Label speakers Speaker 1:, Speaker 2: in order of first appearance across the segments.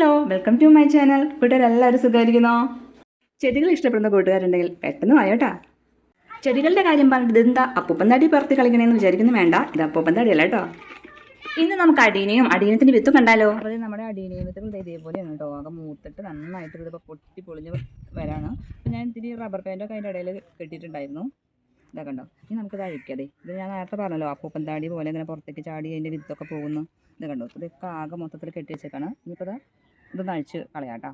Speaker 1: Hello welcome to my channel. കൂട്ടുകാരെല്ലാവരും സുഖമായിരിക്കുന്നോ? ചെടികൾ ഇഷ്ടപ്പെടുന്ന കൂട്ടുകാരുണ്ടെങ്കിൽ പെട്ടെന്ന് വായോട്ടാ ചെടികളുടെ കാര്യം പറഞ്ഞിട്ട് ഇതെന്താ അപ്പൂപ്പൻ തടി പറത്തി കളിക്കണമെന്ന് വിചാരിക്കുന്നു വേണ്ട ഇത് അപ്പൂപ്പൻ തടിയല്ല കേട്ടോ ഇന്ന് നമുക്ക് അടീനയും അടീനത്തിന്റെ വിത്തും കണ്ടാലോ? അത് നമ്മുടെ അടീനയും വിത്തുകൾ ഇതേപോലെയാണ് കേട്ടോ ആകെ മൂത്തിട്ട് നന്നായിട്ട് ഇതിപ്പോൾ പൊട്ടി പൊളിഞ്ഞ് വരാണ്. അപ്പോൾ ഞാൻ ഇത്തിരി റബ്ബർ പാന്റൊക്കെ അതിന്റെ ഇടയിൽ കെട്ടിയിട്ടുണ്ടായിരുന്നു. ഇതാ കണ്ടോ? ഇനി നമുക്കിത് അഴിക്കാതെ ഇത് ഞാൻ നേരത്തെ പറഞ്ഞല്ലോ അപ്പൂപ്പൻ തടി പോലെ ഇങ്ങനെ പുറത്തേക്ക് ചാടി അതിന്റെ വിത്തൊക്കെ പോകുന്നു. ഇത് കണ്ടോ? ഇതൊക്കെ ആകെ മൊത്തത്തിൽ കെട്ടി വെച്ചേക്കാണ്. ഇനിയിപ്പോൾ ഇതൊന്ന് അഴിച്ച് കേട്ടോ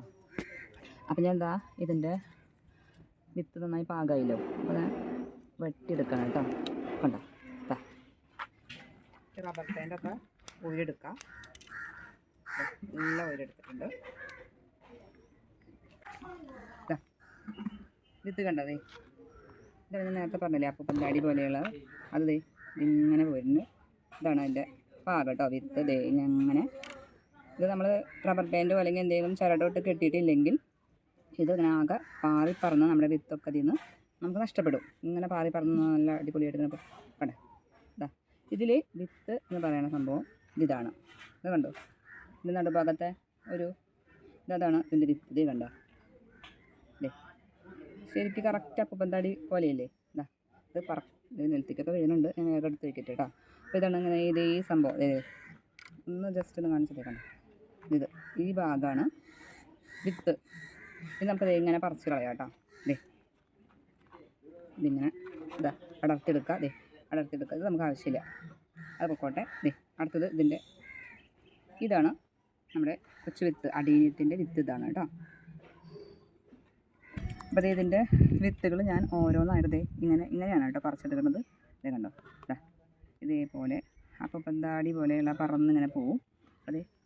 Speaker 1: അപ്പം ഞാൻ എന്താ ഇതിന്റെ വിത്ത് നന്നായി പാകമായില്ലോ അപ്പോൾ ഞാൻ വെട്ടിയെടുക്കണം കേട്ടോ. കണ്ടോ? റബ്ബർ റബ്ബർ ഒക്കെ ഉയരെടുക്കാം നല്ല ഉയരെടുത്തിട്ടുണ്ട് ഇതാ വിത്ത് കണ്ടതേ ഇതാണ് ഞാൻ നേരത്തെ പറഞ്ഞില്ലേ അപ്പം അടി പോലെയുള്ള? അത് ഇങ്ങനെ വരുന്നു ഇതാണ് അതിന്റെ പാകട്ടോ കേട്ടോ വിത്ത് ദേ അങ്ങനെ ഇത് നമ്മൾ റബ്ബർ ബാൻഡ് അല്ലെങ്കിൽ എന്തെങ്കിലും ചരടോട്ട് കെട്ടിയിട്ടില്ലെങ്കിൽ ഇത് ഇങ്ങനെ ആകെ പാറി പറന്ന് നമ്മുടെ വിത്തൊക്കെ ഇതിൽ നിന്ന് നമുക്ക് നഷ്ടപ്പെടും. ഇങ്ങനെ പാറി പറന്ന് നല്ല അടിപൊളിയായിട്ട് പടേ. കണ്ടേ ഇതാ ഇതിൽ വിത്ത് എന്ന് പറയുന്ന സംഭവം ഇതാണ്. ഇത് കണ്ടോ? ഇത് നടുഭാഗത്തെ ഒരു ഇതാണ് ഇതിന്റെ വിത്ത് ഇത് കണ്ടോ? ദേ ശരിക്കും കറക്റ്റ് അപ്പപ്പന്താടി പോലെയല്ലേ? ഇതാ ഇത് പറ ഇത് നിലത്തേക്കൊക്കെ വീഴുന്നുണ്ട്. ഞാൻ വേഗം എടുത്ത് വയ്ക്കട്ടെ കേട്ടോ അപ്പോൾ ഇതാണ് ഇങ്ങനെ ഇത് ഈ സംഭവം ഒന്ന് ജസ്റ്റ് ഒന്ന് കാണിച്ചിട്ടേക്കണം ഇത് ഈ ഭാഗമാണ് വിത്ത്. ഇത് നമുക്ക് ദേ ഇങ്ങനെ പറിച്ച് കളയാം കേട്ടോ. ദേ. ഇതിങ്ങനെ ഇതാ അടർത്തിയെടുക്കുക. ദേ അടർത്തിയെടുക്കുക. ഇത് നമുക്ക് ആവശ്യമില്ല. അത് പൊക്കോട്ടെ. ദേ അടുത്തത് ഇതിന്റെ ഇതാണ് നമ്മുടെ കൊച്ചു വിത്ത്. അടീനത്തിന്റെ വിത്ത് ഇതാണ് കേട്ടോ. അപ്പോൾ അതേ ഇതിന്റെ വിത്തുകൾ ഞാൻ ഓരോന്നായിട്ട് ഇങ്ങനെ ഇങ്ങനെയാണ് കേട്ടോ പറിച്ചെടുക്കുന്നത്. ഇതേ കണ്ടോ? ഇതാ ഇതേപോലെ. അപ്പോൾ പന്താടി പോലെയുള്ള പറന്നിങ്ങനെ പോവും. അതെ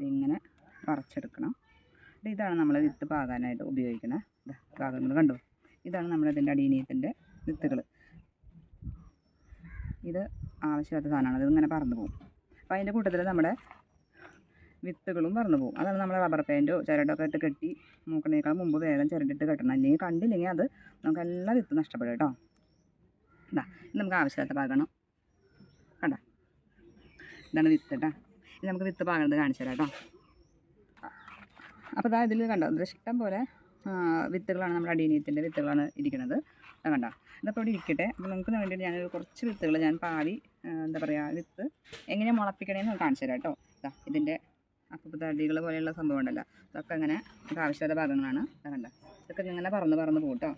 Speaker 1: ഇതിങ്ങനെ വറച്ചെടുക്കണം. ഇതാണ് നമ്മൾ വിത്ത് പാകാനായിട്ട് ഉപയോഗിക്കുന്ന ഇതാ ഭാഗങ്ങൾ കണ്ടു? ഇതാണ് നമ്മളിതിന്റെ അടീനീയത്തിന്റെ വിത്തുകൾ ഇത് ആവശ്യമില്ലാത്ത സാധനമാണ്. ഇത് ഇങ്ങനെ പറന്നു പോകും അപ്പോൾ അതിന്റെ കൂട്ടത്തിൽ നമ്മുടെ വിത്തുകളും പറന്നു പോകും അതാണ് നമ്മൾ റബ്ബർ പാന്റോ ചിരട്ടൊക്കെ ഇട്ട് കെട്ടി മൂക്കണേക്കാൾ മുമ്പ് വേഗം ചിരട്ടിട്ട് കെട്ടണം. അല്ലെങ്കിൽ കണ്ടില്ലെങ്കിൽ അത് നമുക്ക് എല്ലാ വിത്ത് നഷ്ടപ്പെടും കേട്ടോ. ഇത് നമുക്ക് ആവശ്യമില്ലാത്ത പാകണം. കണ്ട? ഇതാണ് വിത്ത് കേട്ടോ ഇത് നമുക്ക് വിത്ത് പാകണത് കാണിച്ചു തരാം കേട്ടോ. അപ്പോൾ ഇതാ ഇതിൽ കണ്ടോ? ഇഷ്ടം പോലെ വിത്തുകളാണ് നമ്മുടെ അടീനീയത്തിന്റെ വിത്തുകളാണ് ഇരിക്കുന്നത്. അത് കണ്ടോ? ഇതപ്പോൾ ഇവിടെ ഇരിക്കട്ടെ. അപ്പോൾ നമുക്ക് വേണ്ടിയിട്ട് ഞാൻ കുറച്ച് വിത്തുകൾ ഞാൻ പാവി എന്താ പറയുക വിത്ത് എങ്ങനെ മുളപ്പിക്കണേന്ന് കാണിച്ചു തരാം കേട്ടോ. ഇതാ ഇതിന്റെ അപ്പോൾ അടികൾ പോലെയുള്ള സംഭവം ഉണ്ടല്ലോ. ഇതൊക്കെ ഇങ്ങനെ ആവശ്യമായ ഭാഗങ്ങളാണ്. കണ്ടോ? ഇതൊക്കെ ഇങ്ങനെ പറന്ന് പറന്ന് പോകും കേട്ടോ.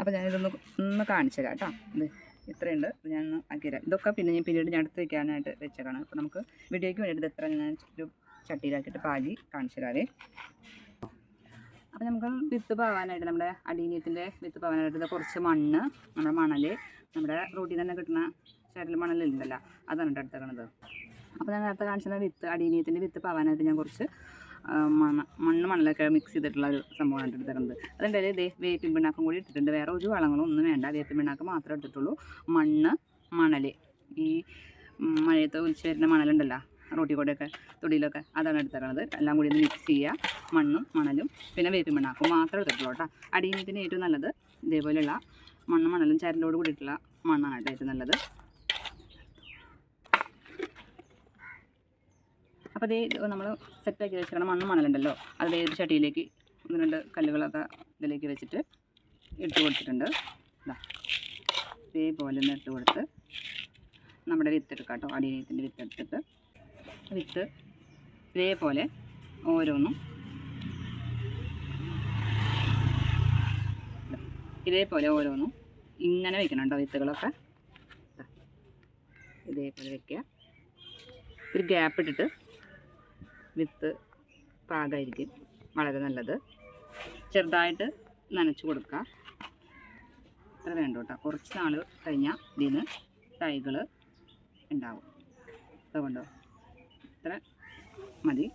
Speaker 1: അപ്പോൾ ഞാനിതൊന്ന് ഒന്ന് കാണിച്ചു തരാം കേട്ടോ. ഇത് ഇത്രയുണ്ട്. ഞാൻ ആക്കി തരാം ഇതൊക്കെ പിന്നെ ഞാൻ പിന്നീട് ഞാൻ എടുത്ത് വയ്ക്കാനായിട്ട് വെച്ചേക്കാണ്. അപ്പോൾ നമുക്ക് വീഡിയോയ്ക്ക് വേണ്ടിയിട്ട് ഇത്ര ഞാൻ ഒരു ചട്ടിയിലാക്കിയിട്ട് പാലി കാണിച്ചു തരാവേ. അപ്പോൾ നമുക്ക് വിത്ത് പാവാനായിട്ട് നമ്മുടെ അടീനിയത്തിന്റെ വിത്ത് പാവാനായിട്ട് കുറച്ച് മണ്ണ് നമ്മുടെ മണൽ നമ്മുടെ റോട്ടിൽ തന്നെ കിട്ടുന്ന ചരൽ മണലുണ്ടല്ലോ അതാണ് കേട്ടോ എടുത്തേക്കണത്. അപ്പോൾ ഞാൻ നേരത്തെ കാണിച്ചത് വിത്ത് അടീനിയത്തിന്റെ വിത്ത് പാവാനായിട്ട് ഞാൻ കുറച്ച് മണ മണ്ണ് മണലൊക്കെ മിക്സ് ചെയ്തിട്ടുള്ള ഒരു സംഭവമാണ് എടുത്തേക്കുന്നത് അതിന്റെ ഇടയിൽ ഇതേ വേപ്പിൻ പിണ്ണാക്കും കൂടി ഇട്ടിട്ടുണ്ട്. വേറെ ഒരു വളങ്ങളും ഒന്നും വേണ്ട. വേപ്പിൻ പിണ്ണാക്ക് മാത്രമേ എടുത്തിട്ടുള്ളൂ മണ്ണ് മണൽ. ഈ മഴയത്ത് ഒലിച്ച് വരുന്ന മണലുണ്ടല്ലോ റോട്ടിൽ കൂടെയൊക്കെ തൊടിയിലൊക്കെ അതാണ് എടുത്തേക്കണത് എല്ലാം കൂടി ഒന്ന് മിക്സ് ചെയ്യുക. മണ്ണും മണലും പിന്നെ വേപ്പിൻ പിണ്ണാക്കും മാത്രമേ എടുത്തിട്ടുള്ളൂ കേട്ടോ. അടിയനത്തിന് ഏറ്റവും നല്ലത് ഇതേപോലെയുള്ള മണ്ണും മണലും ചരലോട് കൂടിയിട്ടുള്ള മണ്ണാണ് കേട്ടോ ഏറ്റവും നല്ലത്. അപ്പോൾ അതേ നമ്മൾ സെറ്റാക്കി വെച്ചിരിക്കണം മണ്ണ് മണലുണ്ടല്ലോ. അത് ഏത് ചട്ടിയിലേക്ക് ഒന്ന് രണ്ട് കല്ലുകളൊക്കെ ഇതിലേക്ക് വെച്ചിട്ട് ഇട്ട് കൊടുത്തിട്ടുണ്ട്. ഇതാ ഇതേപോലെ ഒന്ന് ഇട്ട് കൊടുത്ത് നമ്മുടെ വിത്ത് എടുക്കാം കേട്ടോ. അടിയനത്തിന്റെ വിത്ത് എടുത്തിട്ട് വിത്ത് ഇതേപോലെ ഓരോന്നും ഇതാ, ഇതേപോലെ ഓരോന്നും ഇങ്ങനെ വെക്കണം കേട്ടോ വിത്തുകളൊക്കെ. ഇതാ, ഇതേപോലെ വെക്കുക. ഒരു ഗ്യാപ്പ് ഇട്ടിട്ട് വിത്ത് പാകമായിരിക്കും വളരെ നല്ലത്. ചെറുതായിട്ട് നനച്ച് കൊടുക്കുക ഇത്ര വേണ്ട കേട്ടോ. കുറച്ച് നാൾ കഴിഞ്ഞാൽ ഇതിന് തൈകൾ ഉണ്ടാവും. അതുകൊണ്ടോ ഇത്ര മതി.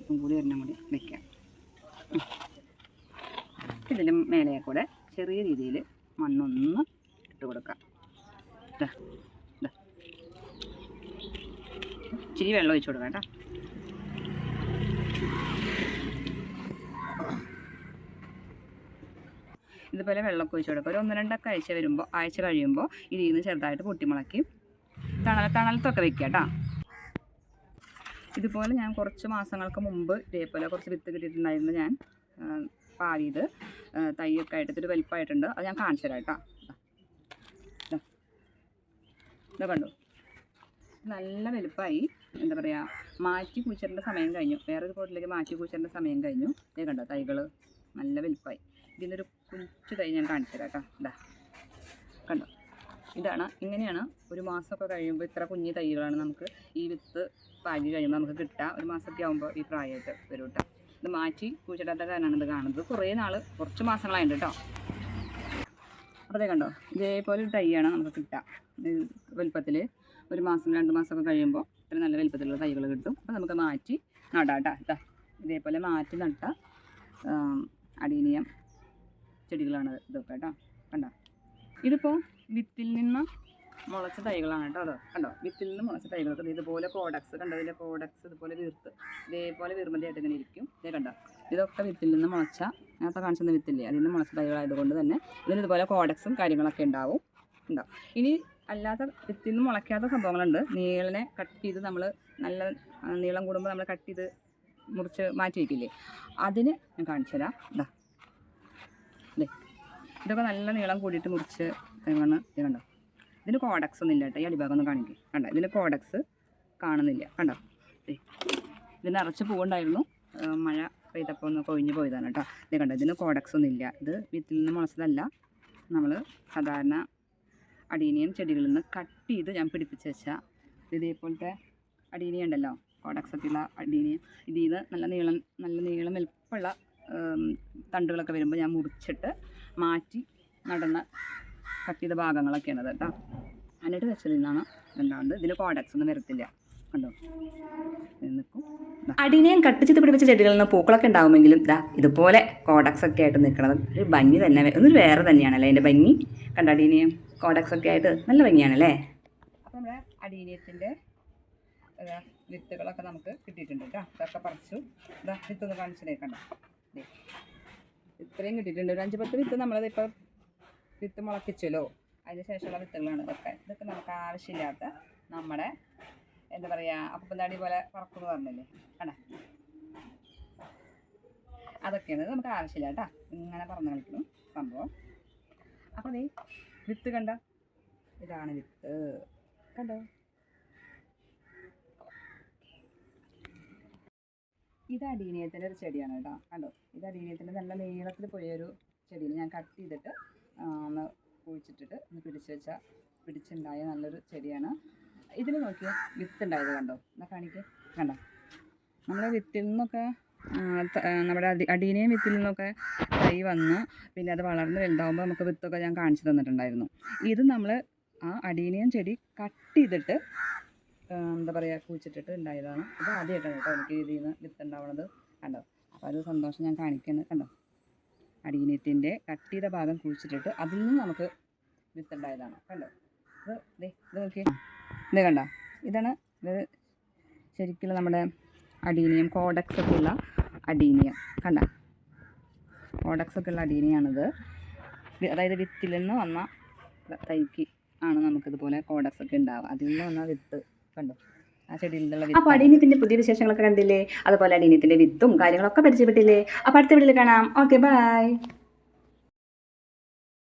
Speaker 1: ഇപ്പം കൂടി ഒരെണ്ണം കൂടി വെക്കാം. ഇതിന്റെ മേലെ കൂടെ ചെറിയ രീതിയിൽ മണ്ണൊന്ന് ഇട്ട് കൊടുക്കാം. ഇച്ചിരി വെള്ളം ഒഴിച്ചു കൊടുക്കാം കേട്ടോ. ഇതുപോലെ വെള്ളമൊക്കെ ഒഴിച്ച് കൊടുക്കുക ഒരു ഒന്ന് രണ്ടൊക്കെ ആഴ്ച വരുമ്പോൾ ആഴ്ച കഴിയുമ്പോൾ ഇതിൽ നിന്ന് ചെറുതായിട്ട് പൊട്ടിമുളക്കി തണൽ തണലത്തൊക്കെ വെക്കുക കേട്ടോ. ഇതുപോലെ ഞാൻ കുറച്ച് മാസങ്ങൾക്ക് മുമ്പ് ഇതേപോലെ കുറച്ച് വിത്ത് കിട്ടിയിട്ടുണ്ടായിരുന്നു ഞാൻ പാവിയത് തൈയൊക്കെ ആയിട്ട് ഇതൊരു വലിപ്പമായിട്ടുണ്ട്. അത് ഞാൻ കാണിച്ചു തരാം കേട്ടോ. കണ്ടു? നല്ല വലുപ്പമായി. എന്താ പറയുക മാറ്റി കുഴിച്ചിടേണ്ട സമയം കഴിഞ്ഞു. വേറൊരു പോട്ടിലേക്ക് മാറ്റി കുഴിച്ചിടേണ്ട സമയം കഴിഞ്ഞു. ഇതേ കണ്ടോ തൈകൾ നല്ല വലുപ്പമായി. ഇതിനൊരു കുഞ്ചു തൈ ഞാൻ കാണിച്ചു തരാം കേട്ടോ. ഇതാ കണ്ടോ? ഇതാണ് ഇങ്ങനെയാണ് ഒരു മാസമൊക്കെ കഴിയുമ്പോൾ ഇത്ര കുഞ്ഞു തൈകളാണ് നമുക്ക് ഈ വിത്ത് പാകി കഴിയുമ്പോൾ നമുക്ക് കിട്ടുക ഒരു മാസമൊക്കെ ആകുമ്പോൾ ഈ പ്രായമായിട്ട് വരും കേട്ടോ. ഇത് മാറ്റി കുഴിച്ചിടാത്ത കാരണമാണ് ഇത് കാണുന്നത്. കുറേ നാൾ കുറച്ച് മാസങ്ങളായിട്ട് കേട്ടോ. അപ്പോൾ അതേ കണ്ടോ? ഇതേപോലെ ഒരു തൈയാണ് നമുക്ക് കിട്ടുക വലുപ്പത്തിൽ ഒരു മാസം രണ്ട് മാസമൊക്കെ കഴിയുമ്പോൾ ഇത്ര നല്ല വലുപ്പത്തിലുള്ള തൈകൾ കിട്ടും. അപ്പോൾ നമുക്ക് മാറ്റി നടാം കേട്ടോ. ഇതാ ഇതേപോലെ മാറ്റി നട്ട അടീനിയം ചെടികളാണ് ഇതൊക്കെ കേട്ടോ. കണ്ടോ? ഇതിപ്പോൾ വിത്തിൽ നിന്ന് മുളച്ച തൈകളാണ് കേട്ടോ അതോ കണ്ടോ? വിത്തിൽ നിന്ന് മുളച്ച തൈകളൊക്കെ ഇതുപോലെ കോഡക്സ് കണ്ടോ? ഇതിലെ കോഡക്സ് ഇതുപോലെ വീർത്ത്. ഇതേപോലെ വീർമതിയായിട്ട് ഇങ്ങനെ ഇരിക്കും. ഇതേ കണ്ടോ? ഇതൊക്കെ വിത്തിൽ നിന്ന് മുളച്ച നേരത്തെ കാണിച്ചിരുന്ന വിത്തില്ലേ? അതിൽ നിന്ന് മുളച്ച തൈകളായതുകൊണ്ട് തന്നെ ഇതിന് ഇതുപോലെ കോഡക്സും കാര്യങ്ങളൊക്കെ ഉണ്ടാവും. ഉണ്ടോ ഇനി അല്ലാത്ത വിത്തിൽ നിന്ന് മുളയ്ക്കാത്ത സംഭവങ്ങളുണ്ട്. നീളനെ കട്ട് ചെയ്ത് നമ്മൾ നല്ല നീളം കൂടുമ്പോൾ നമ്മൾ കട്ട് ചെയ്ത് മുറിച്ച് മാറ്റി വയ്ക്കില്ലേ അതിന് ഞാൻ കാണിച്ചു തരാം ഇതാ ഇതൊക്കെ നല്ല നീളം കൂടിയിട്ട് മുറിച്ച് വന്ന് ഇത് കണ്ടോ? ഇതിന് കോഡക്സ് ഒന്നും ഇല്ല കേട്ടോ. ഈ അടിഭാഗം ഒന്ന് കാണിക്കും. കണ്ടോ? ഇതിൽ കോഡക്സ് കാണുന്നില്ല. കണ്ടോ? ഇതിന് ഇത് നിറച്ച് പൂവുണ്ടായിരുന്നു. മഴ പെയ്തപ്പോൾ ഒന്ന് കൊഴിഞ്ഞ് പോയതാണ് കേട്ടോ. ഇത് കണ്ടോ? ഇതിന് കോഡക്സ് ഒന്നും ഇല്ല. ഇത് വിത്തിൽ നിന്ന് മുളച്ചതല്ല. നമ്മൾ സാധാരണ അടീനിയം ചെടികളിൽ നിന്ന് കട്ട് ചെയ്ത് ഞാൻ പിടിപ്പിച്ച് വെച്ചാൽ ഇതേപോലത്തെ അടീനിയം ഉണ്ടല്ലോ. കോഡക്സ് ഒക്കെയുള്ള അടീനിയം. ഇതിൽ നിന്ന് നല്ല നീളം നല്ല നീളം വലുപ്പമുള്ള തണ്ടുകളൊക്കെ വരുമ്പോൾ ഞാൻ മുറിച്ചിട്ട് മാറ്റി നടന്ന കട്ട് ഭാഗങ്ങളൊക്കെയാണ് കേട്ടോ. എന്നിട്ട് വെച്ചതിൽ നിന്നാണ് രണ്ടാമത് ഇതിൽ കോഡക്സ് ഒന്നും വരത്തില്ല. കണ്ടോ? അടിനെയും കട്ട് ചെയ്ത് പിടിപ്പിച്ച ചെടികളിൽ നിന്ന് പൂക്കളൊക്കെ ഉണ്ടാകുമെങ്കിലും ഇതാ ഇതുപോലെ കോഡക്സ് ഒക്കെ ആയിട്ട് നിൽക്കുന്നത് ഒരു ഭംഗി തന്നെ ഒന്നൊരു വേറെ തന്നെയാണല്ലേ അതിന്റെ ഭംഗി? കണ്ട അടീനിയം കോഡക്സ് ഒക്കെ ആയിട്ട് നല്ല ഭംഗിയാണല്ലേ? അപ്പോൾ നമ്മുടെ അടീനിയത്തിന്റെ വിത്തുകളൊക്കെ നമുക്ക് കിട്ടിയിട്ടുണ്ട് കേട്ടോ. ഇതൊക്കെ പറിച്ചു. ഇതാ വിത്തൊന്ന് കാണിച്ചിട്ടേ കണ്ടോ. ഇത്രയും കിട്ടിയിട്ടുണ്ട്. ഒരു അഞ്ച് പത്ത് വിത്ത് നമ്മളത് ഇപ്പം വിത്ത് മുളപ്പിച്ചല്ലോ. അതിന് ശേഷമുള്ള വിത്തുകളാണ് ഇതൊക്കെ. ഇതൊക്കെ നമുക്ക് ആവശ്യമില്ലാത്ത നമ്മുടെ എന്താ പറയുക അപ്പന്താടി പോലെ പറക്കുന്നു പറഞ്ഞില്ലേ? കണ്ട അതൊക്കെയാണ്. നമുക്ക് ആവശ്യമില്ല കേട്ടോ. ഇങ്ങനെ പറന്ന് കളിക്കുന്നു സംഭവം. അപ്പോൾ നീ വിത്ത് കണ്ട? ഇതാണ് വിത്ത്. കണ്ടോ? ഇത് അടീനിയത്തിന്റെ ഒരു ചെടിയാണ് കേട്ടോ. കണ്ടോ? ഇത് അടീനിയത്തിന്റെ നല്ല നീളത്തിൽ പോയൊരു ചെടിയാണ്. ഞാൻ കട്ട് ചെയ്തിട്ട് ഒന്ന് കുഴിച്ചിട്ടിട്ട് ഒന്ന് പിടിച്ചു വെച്ച പിടിച്ചുണ്ടായ നല്ലൊരു ചെടിയാണ്. ഇതിന് നോക്കിയാൽ വിത്ത് ഉണ്ടായത് കണ്ടോ? എന്നാ കാണിക്ക്. കണ്ടോ? നമ്മുടെ വിത്തിൽ നിന്നൊക്കെ നമ്മുടെ അടി അടീനയും വിത്തിൽ നിന്നൊക്കെ തൈ വന്ന് പിന്നെ അത് വളർന്ന് വലുതാവുമ്പോൾ നമുക്ക് വിത്തൊക്കെ ഞാൻ കാണിച്ചു തന്നിട്ടുണ്ടായിരുന്നു. ഇത് നമ്മൾ ആ അടീനിയം ചെടി കട്ട് ചെയ്തിട്ട് എന്താ പറയുക കുഴിച്ചിട്ടിട്ട് ഉണ്ടായതാണ് അപ്പോൾ ആദ്യമായിട്ടാണ് കേട്ടോ എനിക്ക് ഇതിൽ നിന്ന് വിത്ത് ഉണ്ടാവണത് കണ്ടോ? അപ്പോൾ അത് സന്തോഷം ഞാൻ കാണിക്കുന്നത് കണ്ടോ? അടിയിനത്തിന്റെ കട്ട് ചെയ്ത ഭാഗം കുഴിച്ചിട്ടിട്ട് അതിൽ നിന്ന് നമുക്ക് വിത്ത് ഉണ്ടായതാണ് കണ്ടോ? ഇത് ദേ ഇത് നോക്കി ഇത് കണ്ടോ? ഇതാണ് ഇത് ശരിക്കുള്ള നമ്മുടെ അടീനിയം കോഡക്സ് ഒക്കെ ഉള്ള അടീനിയം. കണ്ട? കോഡക്സ് ഒക്കെ ഉള്ള അടീനിയാണിത്. അതായത് വിത്തിൽ നിന്ന് വന്ന തൈക്ക് ആണ് നമുക്കിതുപോലെ കോഡക്സ് ഒക്കെ ഉണ്ടാവുക അതിൽ നിന്ന് വന്ന വിത്ത്. കണ്ടോ? ആ വിത്ത്.
Speaker 2: അപ്പോൾ പുതിയ വിശേഷങ്ങളൊക്കെ കണ്ടില്ലേ? അതുപോലെ അടീനത്തിന്റെ വിത്തും കാര്യങ്ങളൊക്കെ പരിചയപ്പെട്ടില്ലേ? അപ്പോൾ അടുത്ത വീട്ടിൽ കാണാം. Okay bye.